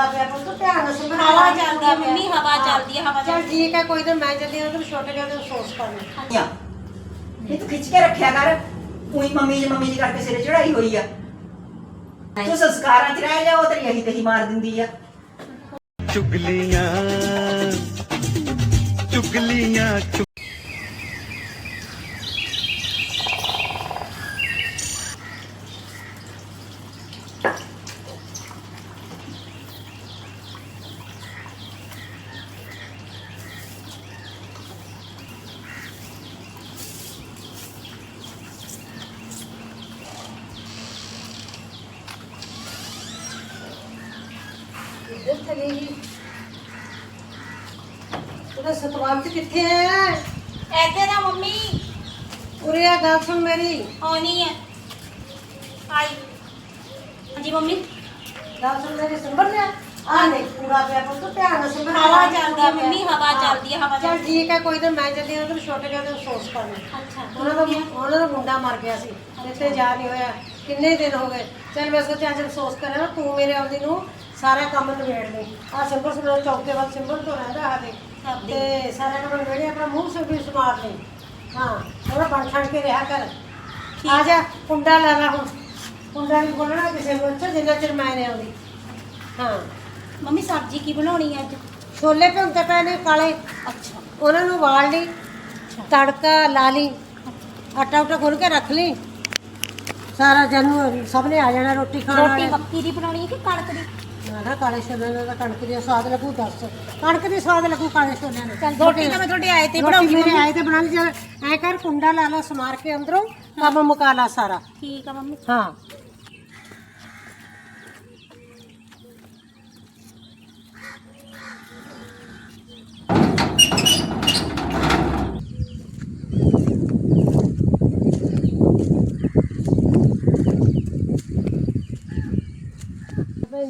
ਕੂੜਾ ਪਿਆ ਪੁੱਤ ਧਿਆਨ ਨਾਲ ਸੰਭਾਲ ਹਵਾ ਚੱਲਦਾ ਮੰਮੀ ਹਵਾ ਚੱਲਦੀ ਹੈ ਹਵਾ ਚੱਲ ਚੱਲਦੀ ਠੀਕ ਹੈ। ਕੋਈ ਦਿਨ ਮੈਂ ਚੱਲੀ ਹਾਂ ਤੇ ਛੋਟੇ ਜਿਹੇ ਨੂੰ ਸੋਸ ਕਰਨਾ। ਆ ਇਹ ਤੂੰ ਖਿੱਚ ਕੇ ਰੱਖਿਆ ਕਰ। ਉਹੀ ਮੰਮੀ ਜੀ ਮੰਮੀ ਜੀ ਕਰਕੇ ਸਿਰੇ ਚੜਾਈ ਹੋਈ ਆ। ਤੂੰ ਸੰਸਕਾਰਾਂ ਚ ਰਹਿ ਜਾ ਉਹ ਤੇਰੀ ਅਹੀ ਤਹੀ ਮਾਰ ਦਿੰਦੀ ਆ। ਚੁਗਲੀਆਂ ਚੁਗਲੀਆਂ ਗਈ ਉਹਦਾ ਸਤਵੰਤ ਕਿੱਥੇ ਹੈ? ਐਦੇ ਦਾ ਮੰਮੀ। ਉਰੇ ਆ ਗੱਲ ਸੁਣ ਮੇਰੀ। ਆਉਣੀ ਹੈ ਆਈ। ਹਾਂਜੀ ਮੰਮੀ। ਗੱਲ ਸੁਣ ਮੇਰੀ ਸੰਭਲ ਲਿਆ ਆ ਨਹੀਂ ਕੂੜਾ ਪਿਆ ਪੁੱਤ ਧਿਆਨ ਨਾਲ ਸੰਭਾਲ ਹਵਾ ਚੱਲਦਾ ਮੰਮੀ ਹਵਾ ਚੱਲਦੀ ਹੈ ਹਵਾ ਚੱਲ ਚੱਲਦੀ ਠੀਕ ਹੈ ਕੋਈ ਦਿਨ ਮੈਂ ਹਾਂ ਤੇ ਛੋਟੇ ਜਿਹੇ ਨੂੰ ਸੋਸ ਕਰਨਾ ਅੱਛਾ ਉਹਨਾਂ ਦਾ ਉਹਨਾਂ ਦਾ ਮੁੰਡਾ ਮਰ ਗਿਆ ਸੀ। ਇੱਥੇ ਜਾ ਨਹੀਂ ਹੋਇਆ। ਕਿੰਨੇ ਦਿਨ ਹੋ ਗਏ? ਚਲ ਮੈਂ ਸੋਚਿਆ ਅੱਜ ਅਫਸੋਸ ਕਰਾਂ ਨਾ ਤੂੰ ਮੇਰੇ ਆਉਂਦੀ ਨੂੰ ਸਾਰਾ ਕੰਮ ਨਿਬੇੜ ਦੇ ਆ ਸਿੰਬਲ ਸਿੰਬਲ ਚੌਕੇ ਵੱਲ ਸਿੰਬਲ ਤੋਂ ਰਹਿੰਦਾ ਹਾਲੇ। ਤੇ ਸਾਰਾ ਕੰਮ ਨਿਬੇੜੇ ਆਪਣਾ ਮੂੰਹ ਸੇ ਵੀ ਸਮਾਰ ਲੈ ਹਾਂ ਥੋੜਾ ਬਣ ਛਣ ਕੇ ਰਿਹਾ ਕਰ ਆ ਜਾ ਕੁੰਡਾ ਲਾ ਲਾ ਹੁਣ। ਕੁੰਡਾ ਨਹੀਂ ਬੋਲਣਾ ਕਿਸੇ ਨੂੰ ਅੱਛਾ ਜਿੰਨਾ ਚਿਰ ਮੈਂ ਨਹੀਂ ਆਉਂਦੀ। ਹਾਂ। ਮੰਮੀ ਸਬਜ਼ੀ ਕੀ ਬਣਾਉਣੀ ਹੈ ਅੱਜ? ਛੋਲੇ ਭੁੰਨਤੇ ਪਏ ਨੇ ਕਾਲੇ। ਅੱਛਾ। ਉਹਨਾਂ ਨੂੰ ਵਾਲ ਲਈ ਤੜਕਾ ਲਾ ਲਈ। ਆਟਾ ਉਟਾ ਗੁੰਨ ਕੇ ਰੱਖ ਲਈ। ਸਾਰਾ ਜਨ ਸਭ ਨੇ ਆ ਜਾਣਾ ਰੋਟੀ ਖਾਣ ਰੋਟੀ ਵਾਲੇ ਮੱਕੀ ਦੀ ਬਣਾਉਣੀ ਹੈ ਕਿ ਕਣਕ ਦੀ? ਮੈਂ ਕਿਹਾ ਕਾਲੇ ਛੋਲਿਆਂ ਦਾ ਤਾਂ ਕਣਕ ਦੀ ਸਵਾਦ ਲੱਗੂ ਦੱਸ। ਕਣਕ ਦੀ ਸਵਾਦ ਲੱਗੂ ਕਾਲੇ ਛੋਲਿਆਂ ਨੂੰ। ਚੱਲ ਰੋਟੀ ਤਾਂ ਮੈਂ ਤੁਹਾਡੇ ਆਏ ਤੇ ਬਣਾਉਂਗੀ ਮੇਰੇ ਆਏ ਤੇ ਬਣਾ ਲਈ ਚੱਲ ਐ ਕਰ ਕੁੰਡਾ ਲਾ ਲਾ ਸਮਾਰ ਕੇ ਅੰਦਰੋਂ ਕੰਮ ਮੁਕਾ ਲਾ ਸਾਰਾ। ਠੀਕ ਆ ਮੰਮੀ। ਹਾਂ।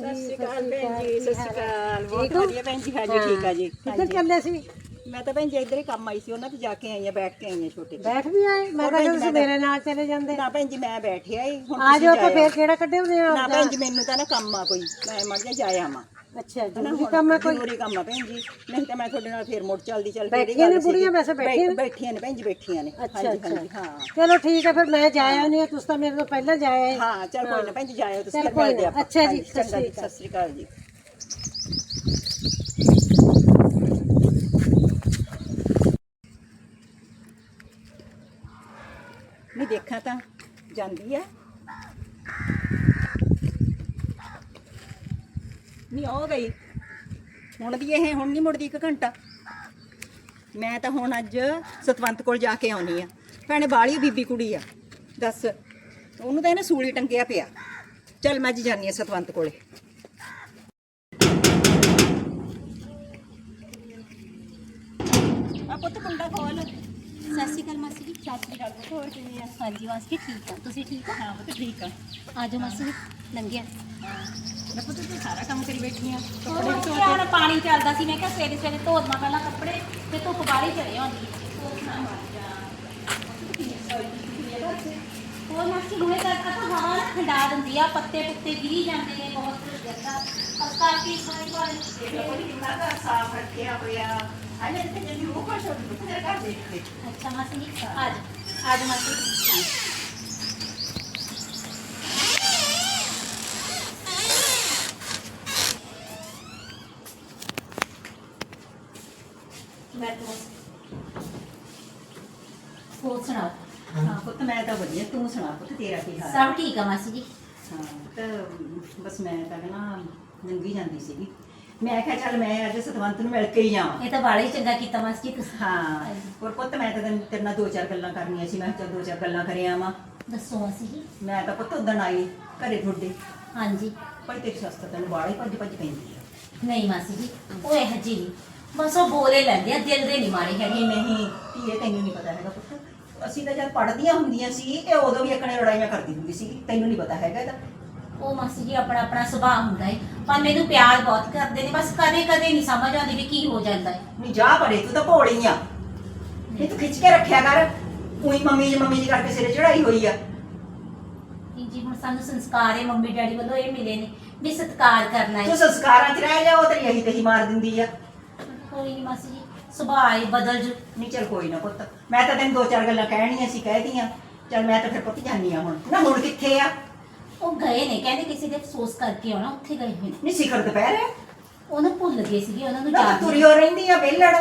ਸਤਿ ਸ਼੍ਰੀ ਅਕਾਲ ਭੈਣ ਜੀ ਸਤਿ ਸ਼੍ਰੀ ਅਕਾਲ। ਬਹੁਤ ਵਧੀਆ ਭੈਣ ਜੀ ਹਾਂਜੀ ਠੀਕ ਆ ਜੀ। ਕਿੱਧਰ ਚੱਲੇ ਸੀ? ਮੈਂ ਤਾਂ ਭੈਣ ਜੀ ਇੱਧਰ ਹੀ ਕੰਮ ਆਈ ਸੀ ਉਹਨਾਂ ਤੇ ਜਾ ਕੇ ਆਈ ਆ ਬੈਠ ਕੇ ਆਈ ਆ ਛੋਟੇ। ਬੈਠ ਵੀ ਆਏ ਮੈਂ ਤਾਂ ਤੁਸੀਂ ਮੇਰੇ ਨਾਲ ਚਲੇ ਜਾਂਦੇ। ਨਾ ਭੈਣ ਜੀ ਮੈਂ ਬੈਠਿਆ ਹੀ ਹੁਣ ਆ ਤੁਸੀਂ ਜਾਓ ਤਾਂ ਜਾਇਓ। ਫੇਰ ਕਿਹੜਾ ਕੱਢੇ ਹੁੰਦੇ ਆ? ਨਾ ਭੈਣ ਜੀ ਮੈਨੂੰ ਤਾਂ ਨਾ ਕੰਮ ਆ ਕੋਈ ਮੈਂ ਮੜ ਜਾ ਜਾਇਆ ਆਵਾਂ ਅੱਛਾ ਜੀ। ਕੰਮ ਹੈ ਕੋਈ ਜ਼ਰੂਰੀ ਕੰਮ ਆ ਭੈਣ ਜੀ। ਨਹੀਂ ਤਾਂ ਮੈਂ ਤੁਹਾਡੇ ਨਾਲ ਫੇਰ ਮੁੜ ਚੱਲਦੀ ਚੱਲ ਬੈਠੀਆਂ ਨੇ ਬੁੜੀਆਂ ਵੈਸੇ ਬੈਠੀਆਂ ਨੇ? ਬੈਠੀਆਂ ਨੇ ਭੈਣ ਜੀ ਬੈਠੀਆਂ ਨੇ। ਅੱਛਾ ਹਾਂਜੀ, ਅੱਛਾ। ਹਾਂਜੀ, ਹਾਂ। ਚਲੋ ਠੀਕ ਹੈ ਫਿਰ ਮੈਂ ਜਾਇਆ ਨਹੀਂ ਤੁਸੀਂ ਤਾਂ ਮੇਰੇ ਤੋਂ ਪਹਿਲਾਂ ਜਾਇਆ ਹੈ ਹਾਂ ਚਲ ਕੋਈ ਨਾ ਭੈਣ ਜੀ ਜਾਇਓ ਤੁਸੀਂ ਚੱਲ ਫਿਰ ਕੋਈ ਮਿਲਦੇ ਨਾ। ਆਪਾਂ। ਅੱਛਾ ਜੀ, ਹਾਂਜੀ, ਸਤਿ ਚੰਗਾ ਜੀ, ਸ਼੍ਰੀ ਸਤਿ ਸ਼੍ਰੀ ਅਕਾਲ ਜੀ। ਨਹੀਂ ਦੇਖਾਂ ਤਾਂ ਜਾਂਦੀ ਆ। ਨਹੀਂ ਹੋ ਗਈ। ਹੁਣ ਦੀ ਇਹ, ਹੁਣ ਨਹੀਂ ਮੁੜਦੀ ਇੱਕ ਘੰਟਾ। ਮੈਂ ਤਾਂ ਹੁਣ ਅੱਜ ਸਤਵੰਤ ਕੋਲ ਜਾ ਕੇ ਆਉਣੀ ਆ। ਭੈਣੇ ਬਾਲੀ ਬੀਬੀ ਕੁੜੀ ਆ, ਦੱਸ। ਉਹਨੂੰ ਤਾਂ ਇਹਨੇ ਸੂਲੀ ਟੰਗਿਆ ਪਿਆ। ਚੱਲ, ਮੈਂ ਅੱਜ ਜਾਨੀ ਆ ਸਤਵੰਤ ਕੋਲੇ। ਆ ਪੁੱਤ, ਕੁੰਡਾ ਖੋਲ। ਸਤਿ ਸ਼੍ਰੀ ਅਕਾਲ ਮਾਸੀ ਜੀ। ਸਤਿ ਸ਼੍ਰੀ ਅਕਾਲ। ਹੋਰ ਕਿਵੇਂ ਆ? ਹਾਂਜੀ ਜੀ ਠੀਕ ਆ। ਤੁਸੀਂ ਠੀਕ ਆ? ਹਾਂ ਪੁੱਤ ਠੀਕ ਆ। ਆ ਜਾਓ ਮਾਸੀ ਜੀ ਲੰਘਿਆ ਮੈਂ ਪੁੱਤ ਤੂੰ ਸਾਰਾ ਕੰਮ ਕਰੀ ਬੈਠੀ ਆ। ਕੱਪੜੇ ਵੀ ਧੋਤੇ ਹੁਣ ਪਾਣੀ ਚੱਲਦਾ ਸੀ ਮੈਂ ਕਿਹਾ ਸਵੇਰੇ ਸਵੇਰੇ ਧੋ ਦਵਾਂ ਪਹਿਲਾਂ ਕੱਪੜੇ ਤੇ ਧੁੱਪ ਬਾਹਲੀ ਚੜੇ ਹੁੰਦੀ। ਹੋਰ ਮਾਸੀ ਹੁਣੇ ਤੱਕ ਤਾਂ ਹਵਾ ਨਾ ਠੰਡਾ ਦਿੰਦੀ ਆ ਪੱਤੇ ਪੁੱਤੇ ਗਿਰੀ ਜਾਂਦੇ ਨੇ ਬਹੁਤ ਜ਼ਿਆਦਾ। ਅਸ ਕਰਕੇ ਸਾਰੀ ਵਾਰ ਕਿੰਨਾ ਘਰ ਸਾਫ਼ ਰੱਖਿਆ ਹੋਇਆ। ਹਾਲੇ ਤੇ ਜੰਦੀ ਉਹ ਕੋਲ ਛੋੜ ਪੁੱਤ ਤੇਰੇ ਘਰ ਦੇਖ ਕੇ ਅੱਛਾ ਮਾਸੀ ਜੀ ਆ ਜਾ ਆ ਜਾ ਮਾਸੀ ਜੀ। ਬੈਠੋ ਹੋਰ ਸੁਣਾਓ। ਹਾਂ ਪੁੱਤ ਮੈਂ ਤਾਂ ਵਧੀਆ ਤੂੰ ਸੁਣਾ ਪੁੱਤ ਤੇਰਾ ਕੀ ਹਾਲ ਸਭ ਠੀਕ ਆ ਮਾਸੀ ਜੀ। ਹਾਂ ਤਾਂ ਬਸ ਮੈਂ ਤਾਂ ਨਾ ਨੰਗੀ ਜਾਂਦੀ ਸੀਗੀ। ਮੈਂ ਕਿਹਾ ਚੱਲ ਮੈਂ ਅੱਜ ਸਤਵੰਤ ਨੂੰ ਮਿਲ ਕੇ ਹੀ ਜਾਵਾਂ ਇਹ ਤਾਂ ਹੀ ਚੰਗਾ ਕੀਤਾ ਮਾਸੀ ਜੀ ਤੁਸੀਂ। ਹਾਂ ਹੋਰ ਪੁੱਤ ਮੈਂ ਤਾਂ ਤੈਨੂੰ- ਤੇਰੇ ਨਾਲ ਦੋ ਚਾਰ ਗੱਲਾਂ ਕਰਨੀਆਂ ਸੀ ਮੈਂ ਕਿਹਾ ਚੱਲ ਦੋ ਚਾਰ ਗੱਲਾਂ ਕਰੇ ਆਵਾਂ। ਦੱਸੋ ਮਾਸੀ ਜੀ। ਮੈਂ ਤਾਂ ਪੁੱਤ ਉਦਣ ਆਈ ਘਰੇ ਤੁਹਾਡੇ। ਹਾਂਜੀ। ਭਾਈ ਤੇਰੀ ਸੱਸ ਤਾਂ ਤੈਨੂੰ ਬਾਹਲਾ ਹੀ ਭੱਜ ਭੱਜ ਪੈਂਦੀ ਆ। ਨਹੀਂ ਮਾਸੀ ਜੀ ਉਹ ਇਹ ਜੀ ਨਹੀਂ ਬਸ ਉਹ ਬੋਲੇ ਲੈਂਦੇ ਆ ਦਿਲ ਦੇ ਨਹੀਂ ਮਾਰੇ ਹੈਗੇ। ਨਹੀਂ ਧੀਏ ਤੈਨੂੰ ਨਹੀਂ ਪਤਾ ਹੈਗਾ ਪੁੱਤ। ਅਸੀਂ ਤਾਂ ਜਦ ਪੜ੍ਹਦੀਆਂ ਹੁੰਦੀਆਂ ਸੀ ਇਹ ਉਦੋਂ ਵੀ ਇਕਣੇ ਲੜਾਈਆਂ ਕਰਦੀ ਹੁੰਦੀ ਸੀ। ਤੈਨੂੰ ਨਹੀਂ ਪਤਾ ਹੈਗਾ ਇਹਦਾ। ਉਹ ਮਾਸੀ ਜੀ ਆਪਣਾ ਆਪਣਾ ਸੁਭਾਅ ਹੁੰਦਾ ਹੈ ਪਰ ਮੈਨੂੰ ਪਿਆਰ ਬਹੁਤ ਕਰਦੇ ਨੇ। ਬਸ ਕਦੇ ਕਦੇ ਨਹੀਂ ਸਮਝ ਆਉਂਦੀ ਵੀ ਕੀ ਹੋ ਜਾਂਦਾ ਹੈ ਨਹੀਂ ਜਾ ਪਰੇ ਤੂੰ ਤਾਂ ਭੋਲੀ ਆ। ਇਹ ਤੂੰ ਖਿੱਚ ਕੇ ਰੱਖਿਆ ਕਰ। ਉਹੀ ਮੰਮੀ ਜੀ ਮੰਮੀ ਜੀ ਕਰਕੇ ਸਿਰੇ ਚੜਾਈ ਹੋਈ ਆ। ਕਿ ਜੀ ਹੁਣ ਸਾਨੂੰ ਸੰਸਕਾਰ ਹੈ ਮੰਮੀ ਡੈਡੀ ਵੱਲੋਂ ਇਹ ਮਿਲੇ ਨੇ ਵੀ ਸਤਿਕਾਰ ਕਰਨਾ ਤੂੰ ਹੈ ਸੰਸਕਾਰਾਂ 'ਚ ਰਹਿ ਜਾ ਉਹ ਤੇਰੀ ਇਹੀ ਤੇਰੀ ਮਾਰ ਦਿੰਦੀ ਆ। ਕੋਈ ਨਹੀਂ ਮਾਸੀ ਜੀ। ਸੁਭਾਅ ਹੀ ਬਦਲ ਜੂ। ਨਹੀਂ ਚਲ ਕੋਈ ਨਾ ਪੁੱਤ। ਮੈਂ ਤਾਂ ਤੈਨੂੰ ਦੋ ਚਾਰ ਗੱਲਾਂ ਕਹਿਣੀਆਂ ਸੀ ਕਹਿਤੀਆਂ ਚਲ ਮੈਂ ਤਾਂ ਫਿਰ ਪੁੱਤ ਜਾਨੀ ਆ ਹੁਣ। ਨਾ ਹੁਣ ਕਿੱਥੇ ਆ? ਉਹ ਗਏ ਨੇ ਕਹਿੰਦੇ ਕਿਸੇ ਦੇ ਅਫਸੋਸ ਕਰਕੇ ਆਉਣਾ ਉੱਥੇ ਗਏ ਹੋਏ ਨੇ। ਨਹੀਂ ਸਿਖਰ ਦੁਪਹਿਰ ਹੈ? ਉਹਨੂੰ ਭੁੱਲ ਗਏ ਸੀਗੇ ਉਹਨਾਂ ਨੂੰ ਨਾ ਯਾਦ ਤੁਰੀ ਹੋ ਰਹਿੰਦੀ ਆ ਵਿਹਲੜ।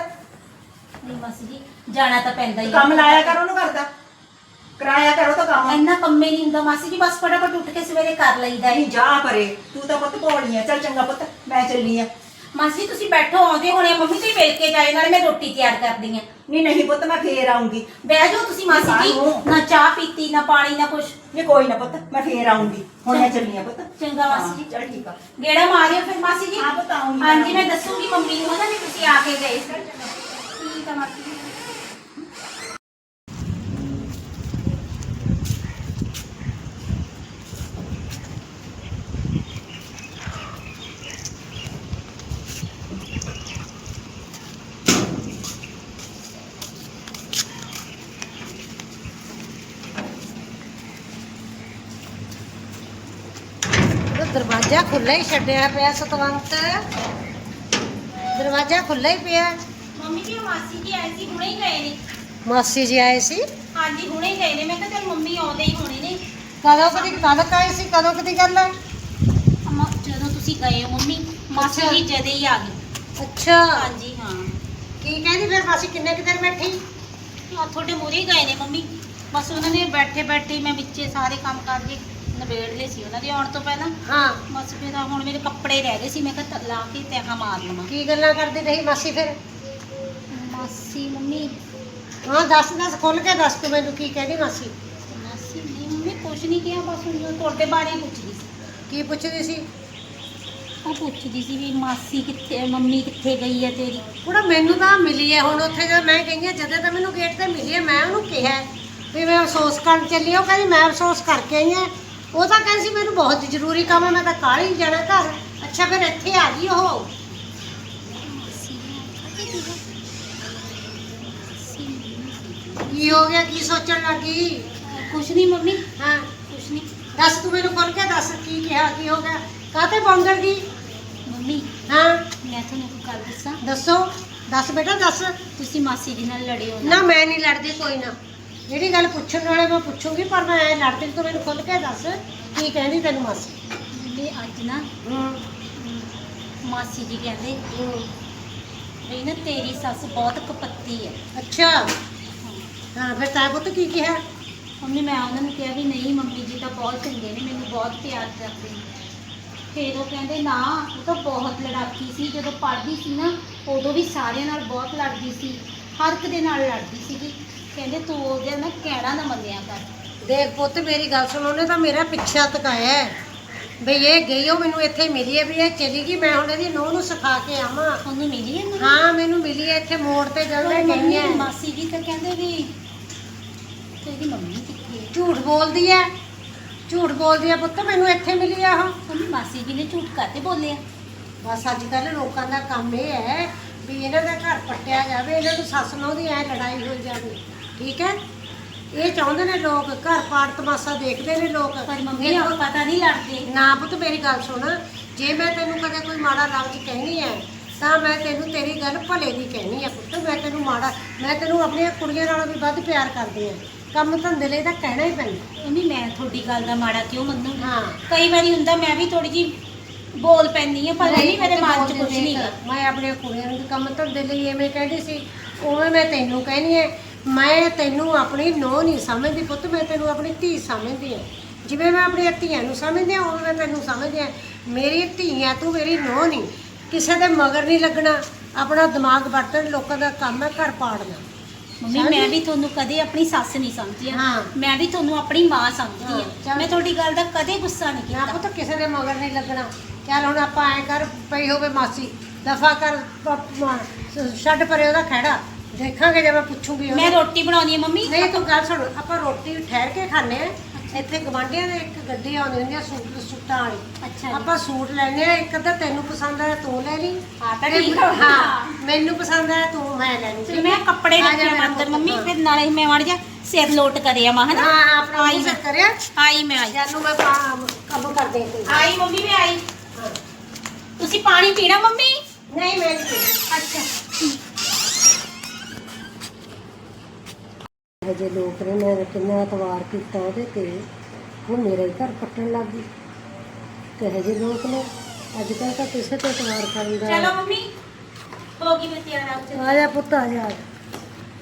ਨਹੀਂ ਮਾਸੀ ਜੀ ਜਾਣਾ ਤਾਂ ਪੈਂਦਾ ਹੀ ਆ। ਕੰਮ ਲਾਇਆ ਕਰ ਉਹਨੂੰ ਕਰਦਾ ਕਰਾਇਆ ਕਰੋ ਤਾਂ ਕੰਮ। ਇੰਨਾ ਕੰਮੇ ਨਹੀਂ ਹੁੰਦਾ ਮਾਸੀ ਜੀ ਬਸ ਫਟਾਫਟ ਉੱਠ ਕੇ ਸਵੇਰੇ ਕਰ ਲਈਦਾ। ਹੈ ਨਹੀਂ ਜਾ ਪਰੇ। ਤੂੰ ਤਾਂ ਪੁੱਤ ਭੋਲੀ ਆ ਚਲ ਚੰਗਾ ਪੁੱਤ ਮੈਂ ਚੱਲੀ ਆ। ਮਾਸੀ ਤੁਸੀਂ ਬੈਠੋ ਆਉਂਦੇ ਹੋਣੇ ਆ, ਮੰਮੀ ਤੇ ਮਿਲ ਕੇ ਜਾਏ ਨਾਲੇ ਮੈਂ ਰੋਟੀ ਤਿਆਰ ਕਰਦੀ ਆ। ਨਹੀਂ ਨਹੀਂ ਪੁੱਤ ਮੈਂ ਫੇਰ ਆਉਂਗੀ। ਬਹਿ ਜਾਓ ਤੁਸੀਂ ਮਾਸੀ ਜੀ? ਨਾ ਚਾਹ ਪੀਤੀ ਨਾ ਪਾਣੀ ਨਾ ਕੁਛ। ਨਹੀਂ ਕੋਈ ਨਾ ਪੁੱਤ ਮੈਂ ਫੇਰ ਆਉਂਗੀ। ਹੁਣ ਮੈਂ ਚੱਲੀ ਆ ਪੁੱਤ। ਚੰਗਾ ਮਾਸੀ ਜੀ। ਚਲ ਠੀਕ ਆ। ਗੇੜਾ ਮਾਰਿਓ ਫਿਰ ਮਾਸੀ ਜੀ। ਹਾਂ, ਮੈਂ। ਹਾਂਜੀ ਮੈਂ ਦੱਸੂਗੀ ਮੰਮੀ ਨੂੰ ਨਾ ਵੀ ਤੁਸੀਂ ਆ ਕੇ ਗਏ ਠੀਕ ਆ ਮਾਸੀ ਜੀ ਉਹ ਦਰਵਾਜ਼ਾ ਖੁੱਲਾ ਹੀ ਛੱਡਿਆ ਪਿਆ ਸਤਵੰਤ। ਦਰਵਾਜ਼ਾ ਖੁੱਲਾ ਹੀ ਪਿਆ। ਮੰਮੀ ਜੀ ਮਾਸੀ ਜੀ ਆਏ ਸੀ ਹੁਣੇ ਹੀ ਗਏ ਨੇ। ਮਾਸੀ ਜੀ ਆਏ ਸੀ? ਹਾਂਜੀ ਹੁਣੇ ਹੀ ਗਏ ਨੇ। ਮੈਂ ਕਿਹਾ ਚੱਲ ਮੰਮੀ ਆਉਂਦੇ ਹੀ ਹੋਣੇ ਨੇ। ਕਦੋਂ ਕਦੀ ਕਦੋਂ ਆਏ ਸੀ? ਕਦੋਂ ਕਦੀ ਗੱਲ ਹੈ ਅਮਾ ਜਦੋਂ ਤੁਸੀਂ ਗਏ ਹੋ ਮੰਮੀ ਮਾਸੀ ਅੱਛਾ। ਜੀ ਜਦੇ ਹੀ ਆ ਗਏ। ਅੱਛਾ। ਹਾਂਜੀ ਹਾਂ। ਕੀ ਕਹਿੰਦੀ ਫਿਰ ਮਾਸੀ ਕਿੰਨੇ ਕੁ ਦੇਰ ਬੈਠੀ? ਆ ਤੁਹਾਡੇ ਮੂਹਰੇ ਹੀ ਗਏ ਨੇ ਮੰਮੀ। ਬਸ ਉਹਨਾਂ ਨੇ ਬੈਠੇ ਬੈਠੇ ਮੈਂ ਵਿੱਚੇ ਸਾਰੇ ਕੰਮ ਕਰ ਕੇ ਨਿਬੇੜ ਲਏ ਸੀ ਉਹਨਾਂ ਦੇ ਆਉਣ ਤੋਂ ਪਹਿਲਾਂ। ਹਾਂ। ਬਸ ਫਿਰ ਆਹ ਹੁਣ ਮੇਰੇ ਕੱਪੜੇ ਰਹਿ ਗਏ ਸੀ ਮੈਂ ਕਿਹਾ ਲਾ ਕੇ ਤੇ ਆਹ ਮਾਰ ਲਵਾਂ। ਕੀ ਗੱਲਾਂ ਕਰਦੀ ਰਹੀ ਮਾਸੀ ਫਿਰ? ਮਾਸੀ ਮੰਮੀ। ਹਾਂ ਦੱਸ ਦੱਸ ਖੁੱਲ ਕੇ ਦੱਸ ਤੂੰ ਮੈਨੂੰ ਕੀ ਕਹਿੰਦੀ ਮਾਸੀ? ਮਾਸੀ ਨਹੀਂ ਮੰਮੀ ਕੁਛ ਨਹੀਂ ਕਿਹਾ ਬਸ ਹੁਣ ਤੁਹਾਡੇ ਬਾਰੇ ਪੁੱਛਦੀ ਸੀ। ਕੀ ਪੁੱਛਦੀ ਸੀ? ਉਹ ਪੁੱਛਦੀ ਸੀ ਵੀ ਮਾਸੀ ਕਿੱਥੇ ਮੰਮੀ ਕਿੱਥੇ ਗਈ ਹੈ ਤੇਰੀ? ਕੁੜਾ ਮੈਨੂੰ ਤਾਂ ਮਿਲੀ ਹੈ ਹੁਣ ਉੱਥੇ ਜਦ ਮੈਂ ਗਈ ਹਾਂ ਜਦੋਂ ਤਾਂ ਮੈਨੂੰ ਗੇਟ ਤੇ ਮਿਲੀ ਹੈ ਮੈਂ ਉਹਨੂੰ ਕਿਹਾ ਵੀ ਮੈਂ ਅਫਸੋਸ ਕਰਨ ਚੱਲੀ ਹਾਂ ਉਹ ਕਹਿੰਦੀ ਮੈਂ ਅਫਸੋਸ ਕਰਕੇ ਆਈ ਹਾਂ। ਉਹ ਤਾਂ ਕਹਿੰਦੀ ਸੀ ਮੈਨੂੰ ਬਹੁਤ ਜ਼ਰੂਰੀ ਕੰਮ ਹੈ ਮੈਂ ਤਾਂ ਕਾਹਲੀ ਜਾਣਾ ਘਰ। ਅੱਛਾ ਫਿਰ ਇੱਥੇ ਆ ਗਈ ਉਹ? ਕੀ ਹੋ ਗਿਆ? ਕੀ ਸੋਚਣ ਲੱਗੀ? ਕੁਛ ਨਹੀਂ ਮੰਮੀ। ਹਾਂ। ਕੁਛ ਨਹੀਂ ਦੱਸ ਤੂੰ ਮੈਨੂੰ ਖੁੱਲ ਕੇ ਦੱਸ ਕੀ ਕਿਹਾ ਕੀ ਹੋ ਗਿਆ? ਕਾਹਤੇ ਬੰਗੜ ਗਈ ਮੰਮੀ ਹਾਂ। ਮੈਂ ਤੁਹਾਨੂੰ ਇੱਕ ਗੱਲ ਦੱਸਾਂ। ਦੱਸੋ। ਦੱਸ ਬੇਟਾ ਦੱਸ। ਤੁਸੀਂ ਮਾਸੀ ਜੀ ਨਾਲ ਲੜੇ ਹੋ ਨਾ। ਨਾ ਮੈਂ ਨਹੀਂ ਲੜਦੀ ਕੋਈ ਨਾ। ਜਿਹੜੀ ਗੱਲ ਪੁੱਛਣ ਵਾਲੇ ਮੈਂ ਪੁੱਛੂੰਗੀ ਪਰ ਮੈਂ ਐ ਲੜਦੀ ਤੂੰ ਮੈਨੂੰ ਖੁੱਲ ਕੇ ਦੱਸ ਕੀ ਕਹਿੰਦੀ ਤੈਨੂੰ ਮਾਸੀ। ਮੰਮੀ ਅੱਜ ਨਾ ਹੂੰ। ਮਾਸੀ ਜੀ ਕਹਿੰਦੇ ਹੂੰ। ਵੀ ਨਾ ਤੇਰੀ ਸੱਸ ਬਹੁਤ ਕਪੱਤੀ ਹੈ। ਅੱਛਾ। ਹਾਂ। ਫਿਰ ਤਾਂ ਪੁੱਤ ਕੀ ਕਿਹਾ? ਮੰਮੀ ਮੈਂ ਉਹਨਾਂ ਨੂੰ ਕਿਹਾ ਵੀ ਨਹੀਂ ਮੰਮੀ ਜੀ ਤਾਂ ਬਹੁਤ ਚੰਗੇ ਨੇ ਮੈਨੂੰ ਬਹੁਤ ਪਿਆਰ ਕਰਦੇ ਨੇ। ਫਿਰ ਉਹ ਕਹਿੰਦੇ ਨਾ ਉਹ ਤਾਂ ਬਹੁਤ ਲੜਾਕੀ ਸੀ ਜਦੋਂ ਪੜ੍ਹਦੀ ਸੀ ਨਾ ਉਦੋਂ ਵੀ ਸਾਰਿਆਂ ਨਾਲ ਬਹੁਤ ਲੜਦੀ ਸੀ ਹਰ ਇੱਕ ਦੇ ਨਾਲ ਲੜਦੀ ਸੀਗੀ। ਕਹਿੰਦੇ ਤੂੰ ਉਹਦੇ ਨਾ ਕਹਿਣਾ ਨਾ ਮੰਨਿਆ ਕਰ। ਦੇਖ ਪੁੱਤ ਮੇਰੀ ਗੱਲ ਸੁਣ ਉਹਨੇ ਤਾਂ ਮੇਰਾ ਪਿੱਛਾ ਤਕਾਇਆ ਹੈ। ਵੀ ਇਹ ਗਈ ਉਹ ਮੈਨੂੰ ਇੱਥੇ ਮਿਲੀ ਹੈ ਵੀ ਇਹ ਚਲੀ ਗਈ ਮੈਂ ਹੁਣ ਇਹਦੀ ਨੂੰਹ ਨੂੰ ਸਿਖਾ ਕੇ ਆਵਾਂ। ਉਹਨੂੰ ਮਿਲੀ ਹੈ ਨਾ ਹਾਂ ਮੈਨੂੰ ਮਿਲੀ ਹੈ ਇੱਥੇ ਮੋੜ ਤੇ ਜਦ ਮੈਂ ਗਈ ਹੈ। ਮਾਸੀ ਜੀ ਤਾਂ ਕਹਿੰਦੇ ਵੀ ਤੇਰੀ ਮੰਮੀ ਕਿੱਥੇ ਹੈ? ਝੂਠ ਬੋਲਦੀ ਹੈ। ਝੂਠ ਬੋਲਦੀ ਹੈ ਪੁੱਤ ਮੈਨੂੰ ਇੱਥੇ ਮਿਲੀ ਆ ਉਹ। ਮੰਮੀ ਮਾਸੀ ਜੀ ਨੇ ਝੂਠ ਕਾਤੇ ਬੋਲਿਆ। ਬਸ ਅੱਜ ਕੱਲ ਲੋਕਾਂ ਦਾ ਕੰਮ ਇਹ ਹੈ ਵੀ ਇਹਨਾਂ ਦਾ ਘਰ ਪੱਟਿਆ ਜਾਵੇ ਇਹਨਾਂ ਨੂੰ ਸੱਸ ਨੂੰ ਦੀ ਐ ਲੜਾਈ ਹੋਈ ਜਾਵੇ। ਠੀਕ ਹੈ? ਇਹ ਚਾਹੁੰਦੇ ਨੇ ਲੋਕ ਘਰ ਪਾੜ ਤਮਾਸ਼ਾ ਦੇਖਦੇ ਨੇ ਲੋਕ। ਪਰ ਮੰਮੀ ਆਪਾਂ ਪਤਾ ਨਹੀਂ ਲੜਦੇ। ਨਾ ਪੁੱਤ ਮੇਰੀ ਗੱਲ ਸੁਣ। ਜੇ ਮੈਂ ਤੈਨੂੰ ਕਦੇ ਕੋਈ ਮਾੜਾ ਲਫ਼ਜ਼ ਕਹਿਣੀ ਹੈ ਤਾਂ ਮੈਂ ਤੈਨੂੰ ਤੇਰੀ ਗੱਲ ਭਲੇ ਦੀ ਕਹਿਣੀ ਹੈ ਪੁੱਤ। ਮੈਂ ਤੈਨੂੰ ਮਾੜਾ ਮੈਂ ਤੈਨੂੰ ਆਪਣੀਆਂ ਕੁੜੀਆਂ ਨਾਲੋਂ ਵੀ ਵੱਧ ਪਿਆਰ ਕਰਦੀ ਹਾਂ ਕੰਮ ਧੰਦੇ ਲਈ ਤਾਂ ਕਹਿਣਾ ਹੀ ਪੈਂਦਾ। ਮੰਮੀ ਮੈਂ ਤੁਹਾਡੀ ਗੱਲ ਦਾ ਮਾੜਾ ਕਿਉਂ ਮੰਨੂ? ਹਾਂ। ਕਈ ਵਾਰੀ ਹੁੰਦਾ ਮੈਂ ਵੀ ਥੋੜੀ ਜੀ ਬੋਲ ਪੈਂਦੀ ਆ ਪਰ ਨਹੀਂ ਮੇਰੇ ਮਨ 'ਚ ਕੁਝ ਨਹੀਂ ਮੈਂ ਆਪਣੀਆਂ ਕੁੜੀਆਂ ਨੂੰ ਕੰਮ ਧੰਦੇ ਲਈ ਐਵੇਂ ਕਹਿੰਦੀ ਸੀ ਉਵੇਂ ਮੈਂ ਤੈਨੂੰ ਕਹਿਣੀ ਹੈ ਮੈਂ ਤੈਨੂੰ ਆਪਣੀ ਨੋਹ ਨਹੀਂ ਸਮਝਦੀ ਪੁੱਤ ਮੈਂ ਤੈਨੂੰ ਆਪਣੀ ਧੀ ਸਮਝਦੀ ਹਾਂ। ਜਿਵੇਂ ਮੈਂ ਆਪਣੀਆਂ ਧੀਆਂ ਨੂੰ ਸਮਝਦੀ ਹਾਂ ਉਵੇਂ ਮੈਂ ਤੈਨੂੰ ਸਮਝਦੀ ਹਾਂ। ਮੇਰੀ ਧੀ ਹੈ ਤੂੰ ਮੇਰੀ ਨੋਹ ਨਹੀਂ। ਕਿਸੇ ਦੇ ਮਗਰ ਨਹੀਂ ਲੱਗਣਾ। ਆਪਣਾ ਦਿਮਾਗ ਵਰਤਣ ਲੋਕਾਂ ਦਾ ਕੰਮ ਹੈ ਘਰ ਪਾੜਨਾ। ਮੰਮੀ ਮੈਂ ਵੀ ਤੁਹਾਨੂੰ ਕਦੇ ਆਪਣੀ ਸੱਸ ਨਹੀਂ ਸਮਝੀ ਹਾਂ। ਆ ਮੈਂ ਵੀ ਤੁਹਾਨੂੰ ਆਪਣੀ ਮਾਂ ਸਮਝਦੀ ਹਾਂ, ਆ ਚੱਲ। ਮੈਂ ਤੁਹਾਡੀ ਗੱਲ ਦਾ ਕਦੇ ਗੁੱਸਾ ਨਹੀਂ ਨਾ ਕੀਤਾ। ਪੁੱਤ ਕਿਸੇ ਦੇ ਮਗਰ ਨਹੀਂ ਲੱਗਣਾ। ਚੱਲ ਹੁਣ ਆਪਾਂ ਐ ਕਰ ਪਈ ਹੋਵੇ ਮਾਸੀ। ਦਫਾ ਕਰ ਪ- ਮ- ਛੱਡ ਪਰੇ ਉਹਦਾ ਖਹਿੜਾ। ਦੇਖਾਂਗੇ ਜੇ ਮੈਂ ਪੁੱਛੂਗੀ ਮੈਂ। ਰੋਟੀ ਬਣਾਉਣੀ ਹੈ ਮੰਮੀ। ਨਹੀਂ ਤੂੰ ਗੱਲ ਸੁਣ ਆਪਾਂ ਰੋਟੀ ਠਹਿਰ ਕੇ ਖਾਣੇ ਆ ਇੱਥੇ ਗਵਾਂਢੀਆਂ ਦੇ ਇੱਕ ਗੱਡੀ ਆਉਂਦੀ ਹੁੰਦੀ ਆ ਸੂਟ ਸੂਟਾਂ ਵਾਲੀ। ਅੱਛਾ ਜੀ। ਆਪਾਂ ਸੂਟ ਲੈਣੇ ਆ ਇੱਕ ਅੱਧਾ ਤੈਨੂੰ ਪਸੰਦ ਆਇਆ ਤੂੰ ਲੈ ਲਈ। ਹਾਂ ਤਾਂ ਠੀਕ ਆ। ਹਾਂ ਮੈਨੂੰ ਪਸੰਦ ਆਇਆ ਤੂੰ ਮੈਂ ਲੈ ਲਈ। ਤੇ ਮੈਂ ਕੱਪੜੇ ਆ ਜਾ ਰੱਖਿਆ ਮੇਰਾ ਮੰਮੀ। ਫਿਰ ਨਾਲੇ ਮੈਂ ਵੜ ਜਾ ਸਿਰ ਲੋਟ ਕਰਿਆ ਮਾ ਹਨਾ? ਹਾਂ ਆਪਣਾ ਆਈ ਮੈਂ। ਕਰਿਆ। ਆਈ ਮੈਂ ਆਈ। ਜਾਨੂੰ ਮੈਂ ਪਾ- ਕੰਮ ਕਰਦੇ ਕੋਈ ਆਈ ਮੰਮੀ ਮੈਂ ਆਈ। ਤੁਸੀਂ ਪਾਣੀ ਪੀਣਾ ਮੰਮੀ? ਨਹੀਂ ਮੈਂ ਨਹੀਂ ਪੀਣੀ। ਅੱਛਾ। ਹਜੇ ਲੋਕ ਨੇ ਮੈਂ ਕਿੰਨਾ ਇਤਵਾਰ ਕੀਤਾ ਉਹਦੇ ਤੇ ਉਹ ਮੇਰਾ ਘਰ ਪੱਟਣ ਲੱਗ ਗਈ। ਤੇ ਹਜੇ ਲੋਕ ਨੇ ਅੱਜ ਕੱਲ੍ਹ ਤਾਂ ਕਿਸੇ ਤੇ ਇਤਵਾਰ ਕਰੀਦਾ ਚਲੋ ਮੰਮੀ ਹੋ ਗਈ ਮੈਂ ਤਿਆਰ ਆਪ ਆ ਜਾ ਪੁੱਤ ਆ ਜਾ।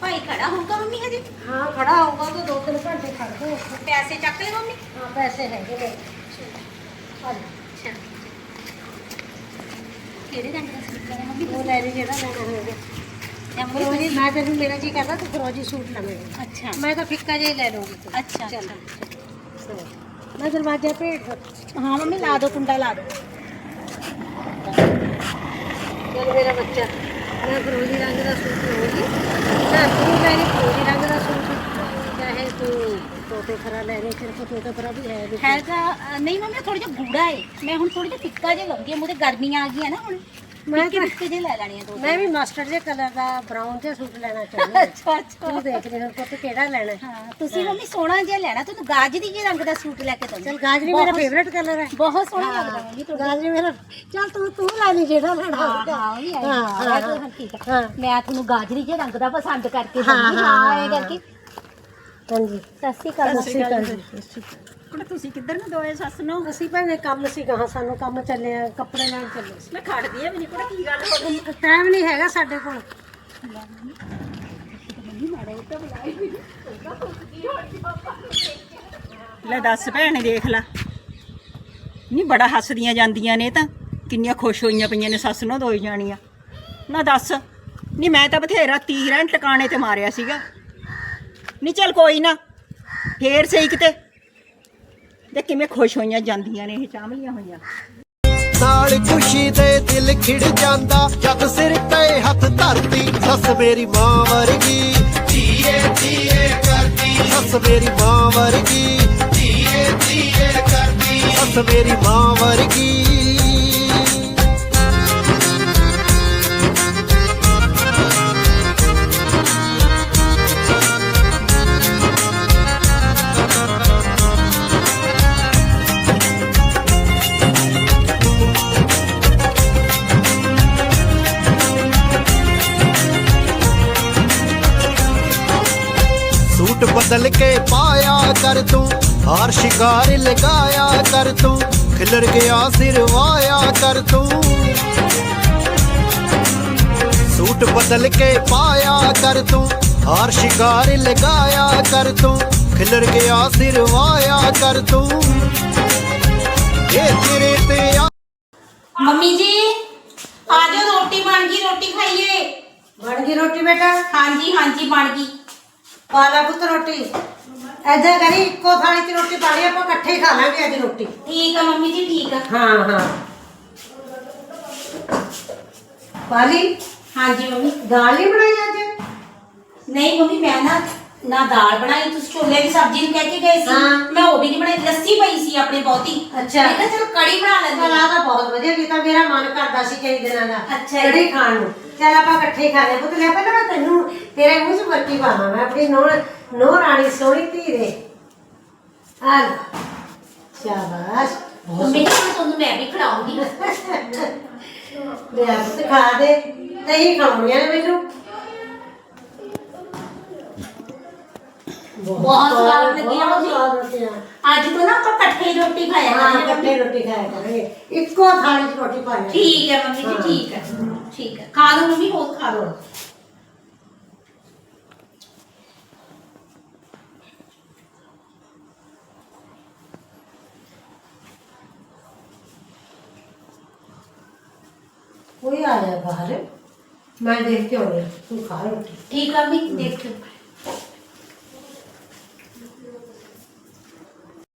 ਭਾਈ ਖੜਾ ਹੋਊਗਾ ਮੰਮੀ ਹਜੇ? ਹਾਂ ਖੜਾ ਹੋਊਗਾ ਤਾਂ ਦੋ ਤਿੰਨ ਘੰਟੇ ਖੜ ਦੋ ਪੈਸੇ ਚੱਕ ਲੈ ਮੰਮੀ? ਹਾਂ ਪੈਸੇ ਹੈਗੇ ਨੇ। ਆ ਜਾ। ਕਿਹੜੇ ਰੰਗ ਦਾ ਸੂਟ ਲੈਣਾ ਮੰਮੀ? ਉਹ ਲੈ ਲਈ ਜਿਹੜਾ ਲੈਣਾ ਹੋਵੇ ਤੁਸੀਂ ਫਰੋਜੀ ਮੈਂ ਤੈਨੂੰ ਮੇਰਾ ਜੀ ਕਰਦਾ ਤੂੰ ਫਰੋਜੀ ਸੂਟ ਲਵੇਂਗਾ ਅੱਛਾ ਮੈਂ ਤਾਂ ਫਿੱਕਾ ਜਿਹਾ ਹੀ ਲੈ ਲੂੰਗੀ ਤੂੰ ਅੱਛਾ ਚੱਲ ਮੈਂ ਦਰਵਾਜ਼ਾ ਭੇਜ ਦਿੱਤਾ ਹਾਂ ਮੰਮੀ ਲਾ ਦੋ ਕੁੰਡਾ ਲਾ ਦੋ ਚੱਲ ਮੇਰਾ ਬੱਚਾ ਮੈਂ ਫਰੋਜੀ ਰੰਗ ਦਾ ਸੂਟ ਲਵਾਂਗੀ ਨਾ ਤੂੰ ਲੈਣੀ ਫਰੋਜੀ ਰੰਗ ਦਾ ਸੂਟ ਚਾਹੇ ਤੂੰ ਤੋਤੇ ਫਰਾ ਲੈ ਲੈ ਤੇਰੇ ਕੋਲ ਤੋਤੇ ਫਰਾ ਵੀ ਹੈ ਵੀ ਹੈ ਤਾਂ ਅ, ਨਹੀਂ ਮੰਮੀ ਥੋੜਾ ਜਿਹਾ ਗੂੜਾ ਹੈ ਮੈਂ ਹੁਣ ਥੋੜੀ ਜਿਹਾ ਫਿੱਕਾ ਜਿਹਾ ਲਵਾਂਗੀ ਮੈਂ ਫਿੱਕੇ ਫਿੱਕੇ ਜਿਹੇ ਲੈ ਲੈਣੀਆਂ ਦੋ ਮੈਂ ਵੀ ਮਸਟਰਡ ਜਿਹੇ ਕਲਰ ਦਾ ਬਰਾਊਨ ਜਿਹਾ ਸੂਟ ਲੈਣਾ ਚਾਹੁੰਦੀ ਹਾਂ। ਅੱਛਾ ਅੱਛਾ। ਤੂੰ ਦੇਖ ਲੈ ਹੁਣ ਪੁੱਤ ਕਿਹੜਾ ਲੈਣਾ ਹੈ। ਹਾਂ ਤੁਸੀਂ ਮੰਮੀ ਸੋਹਣਾ ਜਿਹਾ ਲੈਣਾ ਤੁਹਾਨੂੰ ਗਾਜਰੀ ਜਿਹੇ ਰੰਗ ਦਾ ਸੂਟ ਲੈ ਕੇ ਚੱਲ ਦਊਂਗੀ ਗਾਜਰੀ ਮੇਰਾ ਫੇਵਰੇਟ ਕਲਰ ਹੈ। ਬਹੁਤ ਸੋਹਣਾ ਲੱਗਦਾ ਮੰਮੀ ਤੁਹਾਡਾ। ਗਾਜਰੀ ਮੇਰਾ ਚੱਲ ਤੂੰ ਤੂੰ ਲੈ ਲਈ ਜਿਹੜਾ ਲੈਣਾ ਹਾਂ ਹੋਊਗਾ। ਹਾਂ ਉਹ ਵੀ ਆਈ। ਹਾਂ, ਹਾਂ ਹਾਂ, ਹਾਂ ਠੀਕ ਹਾਂ। ਹੈ। ਮੈਂ ਤੁਹਾਨੂੰ ਗਾਜਰੀ ਜਿਹੇ ਰੰਗ ਦਾ ਪਸੰਦ ਕਰਕੇ ਹਾਂ, ਦਊਂਗੀ ਹਾਂ, ਹਾਂ ਇਹ। ਕਰਕੇ। ਹਾਂਜੀ। ਸਤਿ ਸ਼੍ਰੀ ਅਕਾਲ। ਸਤਿ ਸ਼੍ਰੀ ਅਕਾਲ ਜੀ, ਸਤਿ ਸ਼੍ਰੀ ਅਕਾਲ। ਕੁੜੇ ਤੁਸੀਂ ਕਿੱਧਰ ਨੂੰ ਦੋਏ ਸੱਸ ਨੂੰ? ਅਸੀਂ ਭੈਣੇ ਕੰਮ ਸੀ ਸਾਨੂੰ ਕੰਮ ਚੱਲਿਆ ਕੱਪੜੇ ਲੈਣ ਚੱਲੇ। ਸੀ ਮੈਂ ਖੜਦੀ ਆ ਵੀ ਨਹੀਂ ਕੁੜੇ ਕੀ ਗੱਲ ਹੋ ਗਈ। ਟਾਈਮ ਨਹੀਂ ਹੈਗਾ ਸਾਡੇ ਕੋਲ। ਲੈ ਦੱਸ ਭੈਣੇ ਦੇਖ ਲਾ। ਨਹੀਂ ਬੜਾ ਹੱਸਦੀਆਂ ਜਾਂਦੀਆਂ ਨੇ ਤਾਂ। ਕਿੰਨੀਆਂ ਖੁਸ਼ ਹੋਈਆਂ ਪਈਆਂ ਨੇ ਸੱਸ ਨੂੰ ਦੋਈ ਜਾਣੀਆਂ। ਨਾ ਦੱਸ। ਨਹੀਂ ਮੈਂ ਤਾਂ ਬਥੇਰਾ ਤੀਰਾਂ ਟਿਕਾਣੇ ਤੇ ਮਾਰਿਆ ਸੀਗਾ। ਨਹੀਂ ਚੱਲ ਕੋਈ ਨਾ। ਫੇਰ ਸਹੀ ਕਿਤੇ। ਤੇ ਕਿਵੇਂ ਖੁਸ਼ ਹੋਈਆਂ, ਜਾਂਦੀਆਂ ਨੇ ਇਹ ਚਾਮਲੀਆਂ ਹੋਈਆਂ। ਨਾਲ ਖੁਸ਼ੀ ਦੇ ਦਿਲ ਖਿੜ ਜਾਂਦਾ, ਜਦ ਸਿਰ ਤੇ ਹੱਥ ਧਰਦੀ, ਸੱਸ ਮੇਰੀ ਮਾਂ ਵਰਗੀ। ਧੀਏ ਧੀਏ ਕਰਦੀ। ਸੱਸ ਮੇਰੀ ਮਾਂ ਵਰਗੀ। ਧੀਏ ਧੀਏ ਕਰਦੀ। ਸੱਸ ਮੇਰੀ ਮਾਂ ਵਰਗੀ। ਸੂਟ ਬਦਲ ਕੇ ਪਾਇਆ ਕਰ ਤੂੰ ਹਾਰ ਸ਼ਿੰਗਾਰ ਲਗਾਇਆ ਕਰ ਤੂੰ ਖਿਲਰ ਗਿਆ ਸਿਰ ਵਾਇਆ ਕਰ ਤੂੰ ਸੂਟ ਬਦਲ ਕੇ ਪਾਇਆ ਕਰ ਤੂੰ ਹਾਰ ਸ਼ਿੰਗਾਰ ਲਗਾਇਆ ਕਰ ਤੂੰ ਖਿਲਰ ਗਿਆ ਸਿਰ ਵਾਇਆ ਕਰ ਤੂੰ ਇਹ ਤੇਰੇ ਤੇ ਆ ਮੰਮੀ ਜੀ ਆ ਜਾਓ ਰੋਟੀ ਬਣ ਗਈ ਰੋਟੀ ਖਾਈਏ ਬਣ ਗਈ ਰੋਟੀ ਬੇਟਾ ਹਾਂਜੀ ਹਾਂਜੀ ਬਣ ਗਈ ਪਾ ਲੈ ਪੁੱਤ ਰੋਟੀ। ਐਦਾਂ ਕਰੀ ਇੱਕੋ ਥਾਲੀ 'ਚ ਰੋਟੀ ਪਾ ਲਈ ਆਪਾਂ ਇਕੱਠੇ ਹੀ ਖਾ ਲਾਂਗੇ ਅੱਜ ਰੋਟੀ। ਠੀਕ ਆ ਮੰਮੀ ਜੀ ਠੀਕ ਆ। ਹਾਂ ਹਾਂ। ਪਾਲੀ? ਹਾਂਜੀ ਮੰਮੀ। ਦਾਲ ਨਹੀਂ ਬਣਾਈ ਅੱਜ? ਨਹੀਂ ਮੰਮੀ ਮੈਂ ਨਾ ਨਾ ਦਾਲ ਬਣਾਈ ਤੁਸੀਂ ਛੋਲੇ ਦੀ ਸਬਜ਼ੀ ਨੂੰ ਕਹਿ ਕੇ ਗਏ ਸੀ। ਮੈਂ ਉਹ ਵੀ ਨਹੀਂ ਬਣਾਈ ਲੱਸੀ ਪਈ ਸੀ ਆਪਣੇ ਬਹੁਤੀ। ਅੱਛਾ। ਮੈਂ ਕਿਹਾ ਚਲ ਕੜੀ ਬਣਾ ਲੈਂਦੀ ਹਾਂ। ਤਾਂ ਬਹੁਤ ਵਧੀਆ ਕੀਤਾ ਮੇਰਾ ਮਨ ਕਰਦਾ ਸੀ ਕਈ ਦਿਨਾਂ ਦਾ ਅੱਛਾ। ਜੀ। ਕੜੀ ਖਾਣ ਨੂੰ। ਚੱਲ ਆਪਾਂ ਇਕੱਠੇ ਹੀ ਖਾ ਲਿਆ। ਪੁੱਤ ਲੈ ਪਹਿਲਾਂ ਮੈਂ ਤੈਨੂੰ ਤੇਰੇ ਮੂੰਹ 'ਚ ਮੱਕੀ ਪਾਵਾਂ ਮੈਂ ਆਪਣੀ ਨੋਹ ਨੋਹ ਰਾਣੀ ਸੋਹਣੀ ਧੀ ਦੇ। ਆ ਲੈ। ਸ਼ਾਬਾਸ਼। ਬਹੁਤ ਮੰਮੀ ਹੁਣ ਤੁਹਾਨੂੰ ਮੈਂ ਵੀ ਖਿਲਾਉਂਗੀ ਲੈ ਪੁੱਤ ਖਾ ਦੇ। ਨਹੀਂ ਖਾਣੀਆਂ ਨੇ ਮੈਨੂੰ। ਬਹੁਤ ਸਵਾਦ ਲੱਗੀਆਂ ਬਹੁਤ ਮੰਮੀ। ਸਵਾਦ ਲੱਗੀਆਂ ਅੱਜ ਤੋਂ ਨਾ ਆਪਾਂ ਇਕੱਠੇ ਹੀ ਰੋਟੀ ਖਾਇਆ ਹਾਂ ਕਰਾਂਗੇ ਇਕੱਠੇ ਰੋਟੀ ਖਾਇਆ ਕਰਾਂਗੇ ਇੱਕੋ ਥਾਲੀ 'ਚ ਰੋਟੀ ਪਾਣੀ ਠੀਕ ਹੈ ਮੰਮੀ ਜੀ ਹਾਂ। ਠੀਕ ਹੈ ਠੀਕ ਹੈ ਖਾ ਲਓ ਮੰਮੀ ਹੋਰ ਖਾ ਲਓ ਕੋਈ ਆ ਜਾ ਬਾਹਰ ਮੈਂ ਦੇਖ ਕੇ